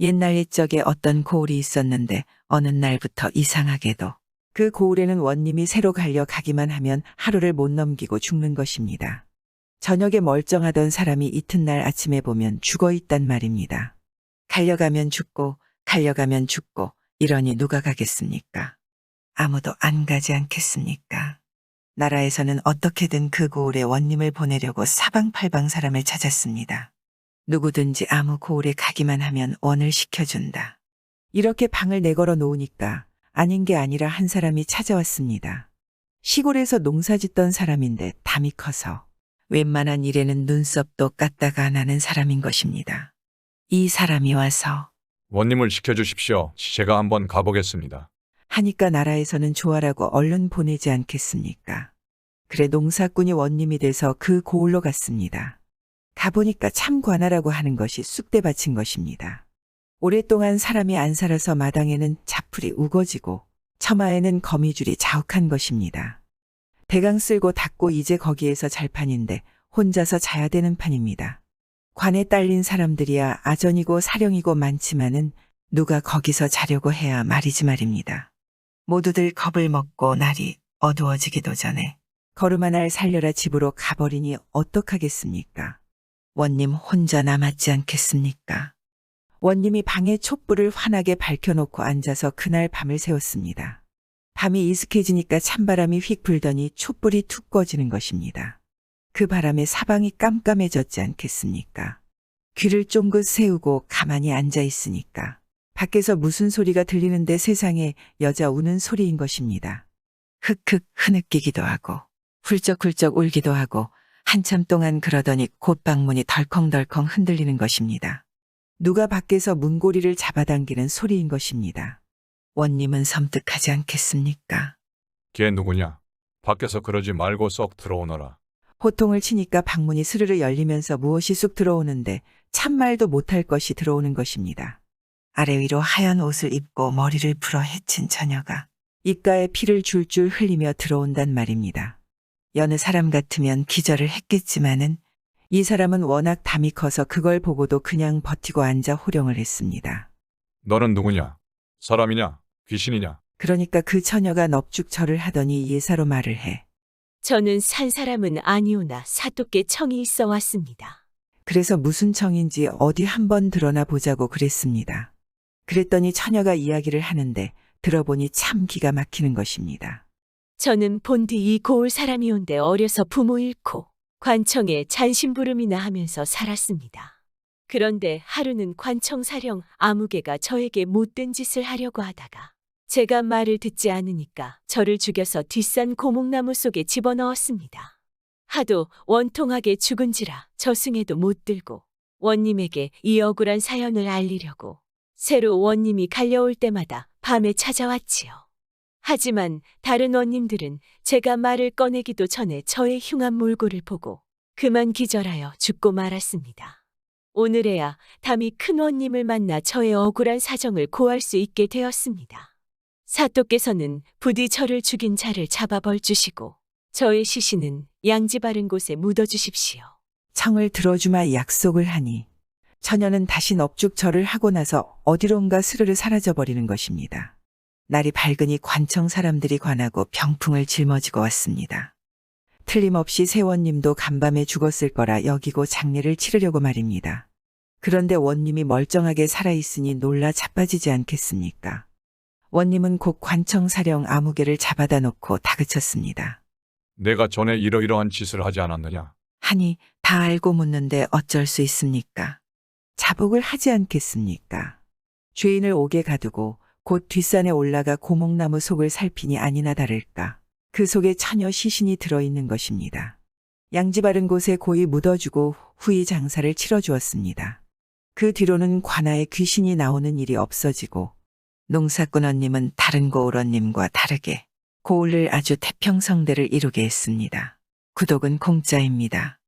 옛날 옛적에 어떤 고을이 있었는데 어느 날부터 이상하게도 그 고을에는 원님이 새로 갈려 가기만 하면 하루를 못 넘기고 죽는 것입니다. 저녁에 멀쩡하던 사람이 이튿날 아침에 보면 죽어 있단 말입니다. 갈려가면 죽고 갈려가면 죽고 이러니 누가 가겠습니까? 아무도 안 가지 않겠습니까? 나라에서는 어떻게든 그 고을에 원님을 보내려고 사방팔방 사람을 찾았습니다. 누구든지 아무 고을에 가기만 하면 원을 시켜준다. 이렇게 방을 내걸어 놓으니까 아닌 게 아니라 한 사람이 찾아왔습니다. 시골에서 농사 짓던 사람인데 담이 커서 웬만한 일에는 눈썹도 깠다가 안 하는 사람인 것입니다. 이 사람이 와서 원님을 시켜주십시오. 제가 한번 가보겠습니다. 하니까 나라에서는 좋아라고 얼른 보내지 않겠습니까? 그래 농사꾼이 원님이 돼서 그 고을로 갔습니다. 가보니까 참 관하라고 하는 것이 쑥대밭인 것입니다. 오랫동안 사람이 안 살아서 마당에는 자풀이 우거지고 처마에는 거미줄이 자욱한 것입니다. 대강 쓸고 닦고 이제 거기에서 잘 판인데 혼자서 자야 되는 판입니다. 관에 딸린 사람들이야 아전이고 사령이고 많지만은 누가 거기서 자려고 해야 말이지 말입니다. 모두들 겁을 먹고 날이 어두워지기도 전에 걸음 하나를 살려라 집으로 가버리니 어떡하겠습니까? 원님 혼자 남았지 않겠습니까? 원님이 방에 촛불을 환하게 밝혀놓고 앉아서 그날 밤을 새웠습니다. 밤이 이슥해지니까 찬바람이 휙 불더니 촛불이 툭 꺼지는 것입니다. 그 바람에 사방이 깜깜해졌지 않겠습니까? 귀를 쫑긋 세우고 가만히 앉아 있으니까 밖에서 무슨 소리가 들리는데 세상에 여자 우는 소리인 것입니다. 흑흑 흐느끼기도 하고 훌쩍훌쩍 울기도 하고 한참 동안 그러더니 곧 방문이 덜컹덜컹 흔들리는 것입니다. 누가 밖에서 문고리를 잡아당기는 소리인 것입니다. 원님은 섬뜩하지 않겠습니까? 걔 누구냐? 밖에서 그러지 말고 쏙 들어오너라. 호통을 치니까 방문이 스르르 열리면서 무엇이 쑥 들어오는데 참말도 못할 것이 들어오는 것입니다. 아래 위로 하얀 옷을 입고 머리를 풀어 헤친 처녀가 입가에 피를 줄줄 흘리며 들어온단 말입니다. 여느 사람 같으면 기절을 했겠지만은 이 사람은 워낙 담이 커서 그걸 보고도 그냥 버티고 앉아 호령을 했습니다. 너는 누구냐? 사람이냐? 귀신이냐? 그러니까 그 처녀가 넙죽 절을 하더니 예사로 말을 해. 저는 산 사람은 아니오나 사토께 청이 있어 왔습니다. 그래서 무슨 청인지 어디 한번 드러나 보자고 그랬습니다. 그랬더니 처녀가 이야기를 하는데 들어보니 참 기가 막히는 것입니다. 저는 본디 이 고을 사람이 온데 어려서 부모 잃고 관청에 잔심부름이나 하면서 살았습니다. 그런데 하루는 관청 사령 아무개가 저에게 못된 짓을 하려고 하다가 제가 말을 듣지 않으니까 저를 죽여서 뒷산 고목나무 속에 집어넣었습니다. 하도 원통하게 죽은지라 저승에도 못 들고 원님에게 이 억울한 사연을 알리려고 새로 원님이 갈려올 때마다 밤에 찾아왔지요. 하지만 다른 원님들은 제가 말을 꺼내기도 전에 저의 흉한 몰골을 보고 그만 기절하여 죽고 말았습니다. 오늘에야 담이 큰 원님을 만나 저의 억울한 사정을 고할 수 있게 되었습니다. 사또께서는 부디 저를 죽인 자를 잡아 벌주시고 저의 시신은 양지 바른 곳에 묻어주십시오. 청을 들어주마 약속을 하니 처녀는 다시 넙죽 절을 하고 나서 어디론가 스르르 사라져버리는 것입니다. 날이 밝으니 관청 사람들이 관하고 병풍을 짊어지고 왔습니다. 틀림없이 세원님도 간밤에 죽었을 거라 여기고 장례를 치르려고 말입니다. 그런데 원님이 멀쩡하게 살아있으니 놀라 자빠지지 않겠습니까? 원님은 곧 관청 사령 아무개를 잡아다 놓고 다그쳤습니다. 내가 전에 이러이러한 짓을 하지 않았느냐? 하니 다 알고 묻는데 어쩔 수 있습니까? 자복을 하지 않겠습니까? 죄인을 옥에 가두고 곧 뒷산에 올라가 고목나무 속을 살피니 아니나 다를까. 그 속에 처녀 시신이 들어있는 것입니다. 양지 바른 곳에 고이 묻어주고 후이 장사를 치러주었습니다. 그 뒤로는 관아에 귀신이 나오는 일이 없어지고 농사꾼 언님은 다른 고을 언님과 다르게 고을을 아주 태평성대를 이루게 했습니다. 구독은 공짜입니다.